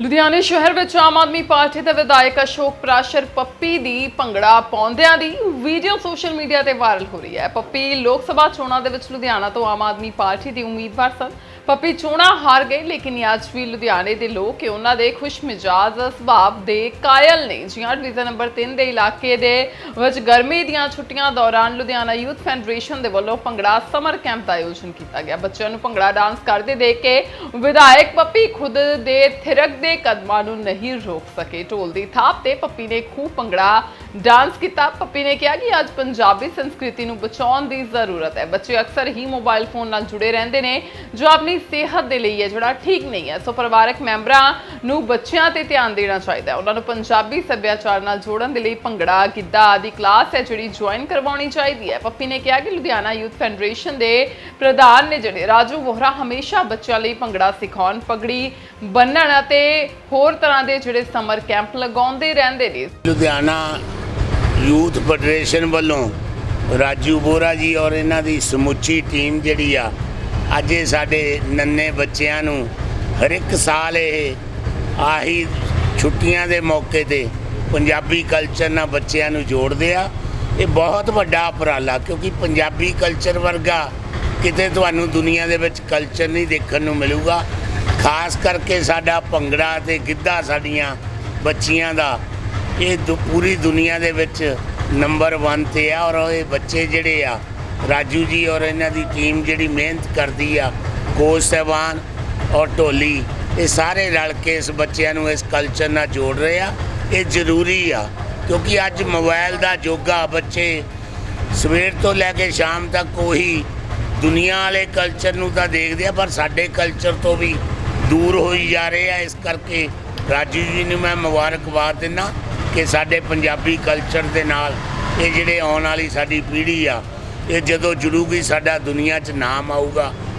ਲੁਧਿਆਣੇ ਸ਼ਹਿਰ ਵਿੱਚ ਆਮ ਆਦਮੀ ਪਾਰਟੀ ਦੇ ਵਿਧਾਇਕ ਅਸ਼ੋਕ ਪ੍ਰਾਸ਼ਰ ਪੱਪੀ ਦੀ ਭੰਗੜਾ ਪਾਉਂਦਿਆਂ ਦੀ ਵੀਡੀਓ ਸੋਸ਼ਲ ਮੀਡੀਆ ਤੇ ਵਾਇਰਲ ਹੋ ਰਹੀ ਹੈ। ਪੱਪੀ ਲੋਕ ਸਭਾ ਚੋਣਾਂ ਦੇ ਵਿੱਚ ਲੁਧਿਆਣਾ ਤੋਂ ਆਮ ਆਦਮੀ ਪਾਰਟੀ ਦੀ ਉਮੀਦਵਾਰ ਸਨ। ਪੱਪੀ ਚੋਣਾਂ ਹਾਰ ਗਏ, ਲੇਕਿਨ ਅੱਜ ਵੀ ਲੁਧਿਆਣੇ ਦੇ ਲੋਕ ਉਹਨਾਂ ਦੇ ਖੁਸ਼ ਮਿਜਾਜ ਸੁਭਾਅ ਦੇ ਕਾਇਲ ਨੇ। ਜੀ ਡਿਵੀਜ਼ਨ ਨੰਬਰ 3 ਦੇ ਇਲਾਕੇ ਦੇ ਵਿੱਚ ਗਰਮੀ ਦੀਆਂ ਛੁੱਟੀਆਂ ਦੌਰਾਨ ਲੁਧਿਆਣਾ ਯੂਥ ਫੈਡਰੇਸ਼ਨ ਦੇ ਵੱਲੋਂ ਭੰਗੜਾ ਸਮਰ ਕੈਂਪ ਦਾ ਆਯੋਜਨ ਕੀਤਾ ਗਿਆ। ਬੱਚਿਆਂ ਨੂੰ ਭੰਗੜਾ ਡਾਂਸ ਕਰਦੇ ਦੇਖ ਕੇ ਵਿਧਾਇਕ ਪੱਪੀ ਖੁਦ ਦੇ ਥਿਰਕ ਦੇ ਥਿਰਕਦੇ ਕਦਮਾਂ ਨੂੰ ਨਹੀਂ ਰੋਕ ਸਕੇ। ਢੋਲ ਦੀ ਥਾਪ ਤੇ ਪੱਪੀ ਨੇ ਖੂਬ ਭੰਗੜਾ ਡਾਂਸ ਕੀਤਾ। ਪੱਪੀ ਨੇ ਕਿਹਾ ਕਿ ਅੱਜ ਪੰਜਾਬੀ ਸੰਸਕ੍ਰਿਤੀ ਨੂੰ ਬਚਾਉਣ ਦੀ ਜ਼ਰੂਰਤ ਹੈ। ਬੱਚੇ ਅਕਸਰ ਹੀ ਮੋਬਾਈਲ ਫੋਨ ਨਾਲ ਜੁੜੇ ਰਹਿੰਦੇ ਨੇ, ਜੋ ਆਪਣੀ ਸਿਹਤ ਦੇ ਲਈ ਹੈ, ਜਿਹੜਾ ਠੀਕ ਨਹੀਂ ਹੈ। ਸੋ ਪਰਿਵਾਰਕ ਮੈਂਬਰਾਂ ਨੂੰ ਬੱਚਿਆਂ ਤੇ ਧਿਆਨ ਦੇਣਾ ਚਾਹੀਦਾ ਹੈ। ਉਹਨਾਂ ਨੂੰ ਪੰਜਾਬੀ ਸੱਭਿਆਚਾਰ ਨਾਲ ਜੋੜਨ ਦੇ ਲਈ ਭੰਗੜਾ, ਗਿੱਧਾ ਆਦਿ ਕਲਾਸ ਹੈ, ਜਿਹੜੀ ਜੁਆਇਨ ਕਰਵਾਉਣੀ ਚਾਹੀਦੀ ਹੈ। ਪੱਪੀ ਨੇ ਕਿਹਾ ਕਿ ਲੁਧਿਆਣਾ ਯੂਥ ਫੈਡਰੇਸ਼ਨ ਦੇ ਪ੍ਰਧਾਨ ਨੇ ਜਿਹੜੇ ਰਾਜੂ ਵੋਹਰਾ ਹਮੇਸ਼ਾ ਬੱਚਿਆਂ ਲਈ ਭੰਗੜਾ ਸਿਖਾਉਣ, ਪਗੜੀ ਬੰਨਣ ਅਤੇ ਹੋਰ ਤਰ੍ਹਾਂ ਦੇ ਜਿਹੜੇ ਸਮਰ ਕੈਂਪ ਲਗਾਉਂਦੇ ਰਹਿੰਦੇ ਨੇ। ਲੁਧਿਆਣਾ ਯੂਥ ਫੈਡਰੇਸ਼ਨ ਵੱਲੋਂ ਰਾਜੂ ਬੋਰਾ ਜੀ ਔਰ ਇਹਨਾਂ ਦੀ ਸਮੁੱਚੀ ਟੀਮ ਜਿਹੜੀ ਆ, ਅੱਜ ਇਹ ਸਾਡੇ ਨੰਨੇ ਬੱਚਿਆਂ ਨੂੰ ਹਰ ਇੱਕ ਸਾਲ ਇਹ ਆਹੀ ਛੁੱਟੀਆਂ ਦੇ ਮੌਕੇ ਤੇ ਪੰਜਾਬੀ ਕਲਚਰ ਨਾਲ ਬੱਚਿਆਂ ਨੂੰ ਜੋੜਦੇ ਆ। ਇਹ ਬਹੁਤ ਵੱਡਾ ਉਪਰਾਲਾ ਕਿਉਂਕਿ ਪੰਜਾਬੀ ਕਲਚਰ ਵਰਗਾ ਕਿਤੇ ਤੁਹਾਨੂੰ ਦੁਨੀਆ ਦੇ ਵਿੱਚ ਕਲਚਰ ਨਹੀਂ ਦੇਖਣ ਨੂੰ ਮਿਲੂਗਾ। ਖਾਸ ਕਰਕੇ ਸਾਡਾ ਭੰਗੜਾ ਤੇ ਗਿੱਧਾ ਸਾਡੀਆਂ ਬੱਚੀਆਂ ਦਾ, ਇਹ ਦੁ- ਪੂਰੀ ਦੁਨੀਆ ਦੇ ਵਿੱਚ ਨੰਬਰ 1 ਤੇ ਆ ਔਰ ਇਹ ਬੱਚੇ ਜਿਹੜੇ ਆ, ਰਾਜੂ ਜੀ ਔਰ ਇਹਨਾਂ ਦੀ ਟੀਮ ਜਿਹੜੀ ਮਿਹਨਤ ਕਰਦੀ ਆ, ਕੋਚ ਸਾਹਿਬਾਨ ਔਰ ਢੋਲੀ, ਇਹ ਸਾਰੇ ਰਲ ਕੇ ਇਸ ਬੱਚਿਆਂ ਨੂੰ ਇਸ ਕਲਚਰ ਨਾਲ ਜੋੜ ਰਹੇ ਆ। ਇਹ ਜ਼ਰੂਰੀ ਆ ਕਿਉਂਕਿ ਅੱਜ ਮੋਬਾਈਲ ਦਾ ਜੋਗਾ ਬੱਚੇ, ਸਵੇਰ ਤੋਂ ਲੈ ਕੇ ਸ਼ਾਮ ਤੱਕ ਉਹੀ ਦੁਨੀਆ ਵਾਲੇ ਕਲਚਰ ਨੂੰ ਤਾਂ ਦੇਖਦੇ ਆ, ਪਰ ਸਾਡੇ ਕਲਚਰ ਤੋਂ ਵੀ ਦੂਰ ਹੋਈ ਜਾ ਰਹੇ ਆ, ਇਸ ਕਰਕੇ ਰਾਜੂ ਜੀ ਨੂੰ ਮੈਂ ਮੁਬਾਰਕਬਾਦ ਦਿੰਦਾ ਕਿ ਸਾਡੇ ਪੰਜਾਬੀ ਕਲਚਰ ਦੇ ਨਾਲ ਇਹ ਜਿਹੜੇ ਆਉਣ ਵਾਲੀ ਸਾਡੀ ਪੀੜ੍ਹੀ ਆ, ਇਹ ਜਦੋਂ ਜੁੜੂਗੀ ਸਾਡਾ ਦੁਨੀਆ 'ਚ ਨਾਮ ਆਊਗਾ।